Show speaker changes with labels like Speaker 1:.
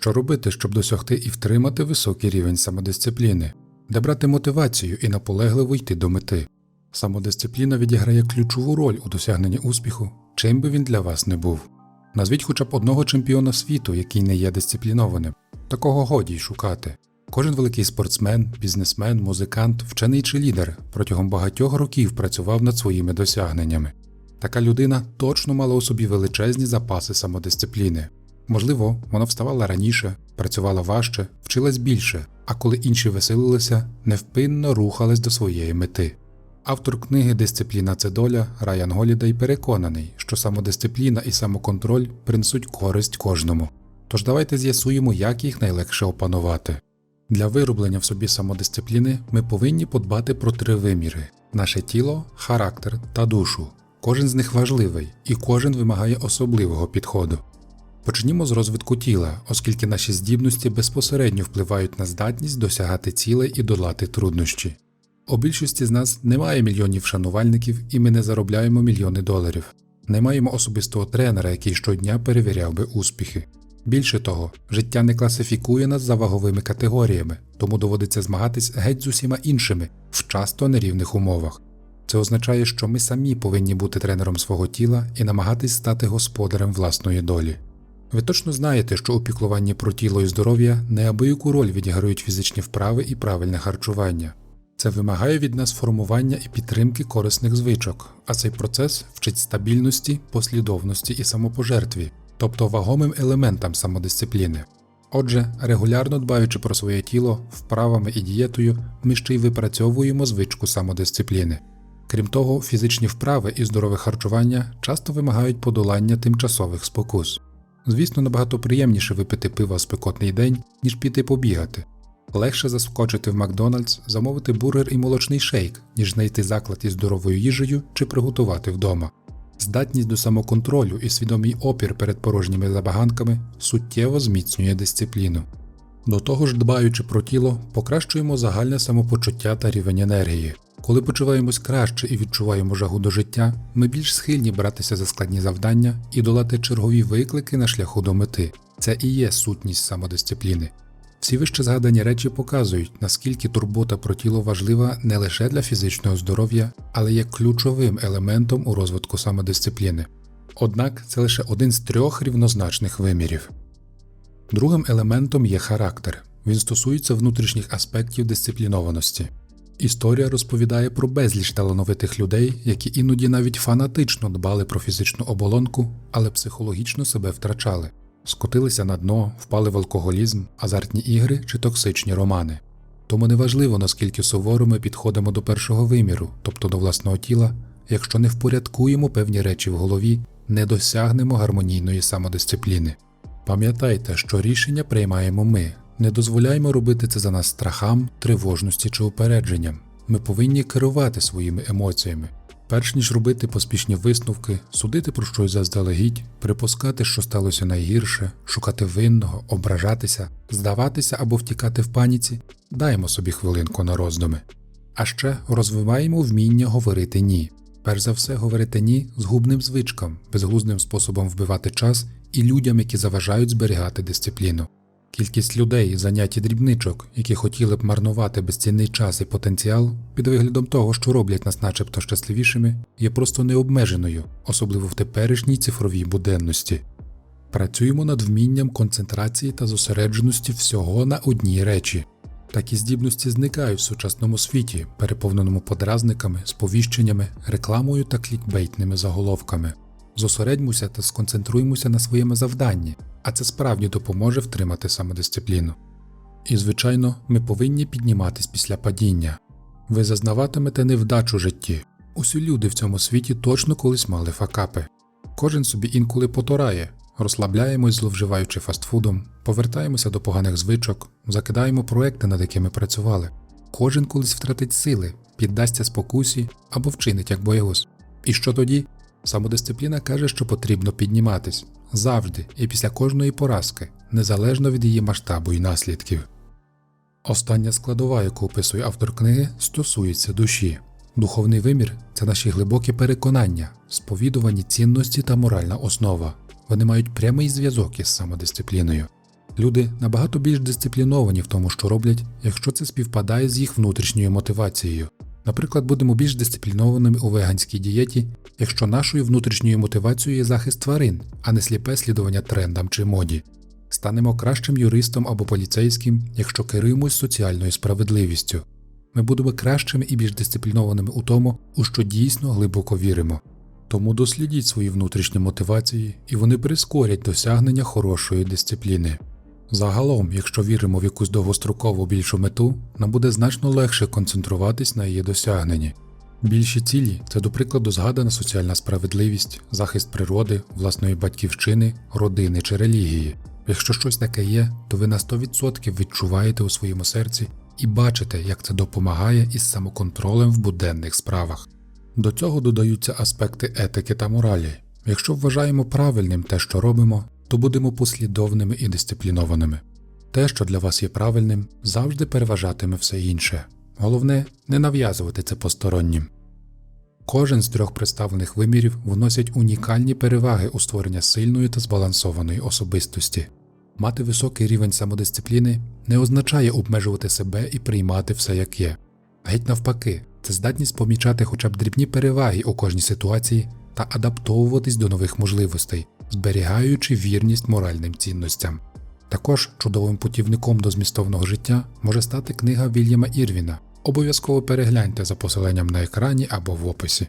Speaker 1: Що робити, щоб досягти і втримати високий рівень самодисципліни, де брати мотивацію і наполегливо йти до мети. Самодисципліна відіграє ключову роль у досягненні успіху, чим би він для вас не був. Назвіть хоча б одного чемпіона світу, який не є дисциплінованим. Такого годі й шукати. Кожен великий спортсмен, бізнесмен, музикант, вчений чи лідер протягом багатьох років працював над своїми досягненнями. Така людина точно мала у собі величезні запаси самодисципліни. Можливо, вона вставала раніше, працювала важче, вчилась більше, а коли інші веселилися, невпинно рухалась до своєї мети. Автор книги Дисципліна це доля Райан Голідей переконаний, що самодисципліна і самоконтроль принесуть користь кожному. Тож давайте з'ясуємо, як їх найлегше опанувати. Для вироблення в собі самодисципліни ми повинні подбати про три виміри: наше тіло, характер та душу. Кожен з них важливий і кожен вимагає особливого підходу. Почнімо з розвитку тіла, оскільки наші здібності безпосередньо впливають на здатність досягати цілей і долати труднощі. У більшості з нас немає мільйонів шанувальників і ми не заробляємо мільйони доларів. Не маємо особистого тренера, який щодня перевіряв би успіхи. Більше того, життя не класифікує нас за ваговими категоріями, тому доводиться змагатись геть з усіма іншими в часто нерівних умовах. Це означає, що ми самі повинні бути тренером свого тіла і намагатись стати господарем власної долі. Ви точно знаєте, що у піклуванні про тіло і здоров'я неабияку роль відіграють фізичні вправи і правильне харчування. Це вимагає від нас формування і підтримки корисних звичок, а цей процес вчить стабільності, послідовності і самопожертві, тобто вагомим елементам самодисципліни. Отже, регулярно дбаючи про своє тіло, вправами і дієтою, ми ще й випрацьовуємо звичку самодисципліни. Крім того, фізичні вправи і здорове харчування часто вимагають подолання тимчасових спокус. Звісно, набагато приємніше випити пива в спекотний день, ніж піти побігати. Легше заскочити в Макдональдс, замовити бургер і молочний шейк, ніж знайти заклад із здоровою їжею чи приготувати вдома. Здатність до самоконтролю і свідомий опір перед порожніми забаганками суттєво зміцнює дисципліну. До того ж, дбаючи про тіло, покращуємо загальне самопочуття та рівень енергії. Коли почуваємось краще і відчуваємо жагу до життя, ми більш схильні братися за складні завдання і долати чергові виклики на шляху до мети. Це і є сутність самодисципліни. Всі вище згадані речі показують, наскільки турбота про тіло важлива не лише для фізичного здоров'я, але є ключовим елементом у розвитку самодисципліни. Однак це лише один з трьох рівнозначних вимірів. Другим елементом є характер. Він стосується внутрішніх аспектів дисциплінованості. Історія розповідає про безліч талановитих людей, які іноді навіть фанатично дбали про фізичну оболонку, але психологічно себе втрачали, скотилися на дно, впали в алкоголізм, азартні ігри чи токсичні романи. Тому неважливо, наскільки суворо ми підходимо до першого виміру, тобто до власного тіла, якщо не впорядкуємо певні речі в голові, не досягнемо гармонійної самодисципліни. Пам'ятайте, що рішення приймаємо ми, не дозволяємо робити це за нас страхам, тривожності чи упередженням. Ми повинні керувати своїми емоціями. Перш ніж робити поспішні висновки, судити про щось заздалегідь, припускати, що сталося найгірше, шукати винного, ображатися, здаватися або втікати в паніці, даємо собі хвилинку на роздуми. А ще розвиваємо вміння говорити ні. Перш за все, говорити ні згубним звичкам, безглуздим способом вбивати час і людям, які заважають зберігати дисципліну. Кількість людей, заняті дрібничок, які хотіли б марнувати безцінний час і потенціал під виглядом того, що роблять нас начебто щасливішими, є просто необмеженою, особливо в теперішній цифровій буденності. Працюємо над вмінням концентрації та зосередженості всього на одній речі. Такі здібності зникають в сучасному світі, переповненому подразниками, сповіщеннями, рекламою та клікбейтними заголовками. Зосередьмося та сконцентруємося на своєму завданні, а це справді допоможе втримати самодисципліну. І, звичайно, ми повинні підніматись після падіння. Ви зазнаватимете невдач у житті. Усі люди в цьому світі точно колись мали факапи. Кожен собі інколи поторає, розслабляємось, зловживаючи фастфудом, повертаємося до поганих звичок, закидаємо проекти, над якими працювали. Кожен колись втратить сили, піддасться спокусі або вчинить як боягуз. І що тоді? Самодисципліна каже, що потрібно підніматись завжди і після кожної поразки, незалежно від її масштабу і наслідків. Остання складова, яку описує автор книги, стосується душі. Духовний вимір це наші глибокі переконання, сповідувані цінності та моральна основа. Вони мають прямий зв'язок із самодисципліною. Люди набагато більш дисципліновані в тому, що роблять, якщо це співпадає з їх внутрішньою мотивацією. Наприклад, будемо більш дисциплінованими у веганській дієті, якщо нашою внутрішньою мотивацією є захист тварин, а не сліпе слідування трендам чи моді. Станемо кращим юристом або поліцейським, якщо керуємось соціальною справедливістю. Ми будемо кращими і більш дисциплінованими у тому, у що дійсно глибоко віримо. Тому дослідіть свої внутрішні мотивації, і вони прискорять досягнення хорошої дисципліни. Загалом, якщо віримо в якусь довгострокову більшу мету, нам буде значно легше концентруватись на її досягненні. Більші цілі це, до прикладу, згадана соціальна справедливість, захист природи, власної батьківщини, родини чи релігії. Якщо щось таке є, то ви на 100% відчуваєте у своєму серці і бачите, як це допомагає із самоконтролем в буденних справах. До цього додаються аспекти етики та моралі. Якщо вважаємо правильним те, що робимо, то будемо послідовними і дисциплінованими. Те, що для вас є правильним, завжди переважатиме все інше. Головне не нав'язувати це постороннім. Кожен з трьох представлених вимірів вносять унікальні переваги у створення сильної та збалансованої особистості. Мати високий рівень самодисципліни не означає обмежувати себе і приймати все як є. Геть навпаки, це здатність помічати хоча б дрібні переваги у кожній ситуації та адаптовуватись до нових можливостей, зберігаючи вірність моральним цінностям. Також чудовим путівником до змістовного життя може стати книга Вільяма Ірвіна. Обов'язково перегляньте за посиланням на екрані або в описі.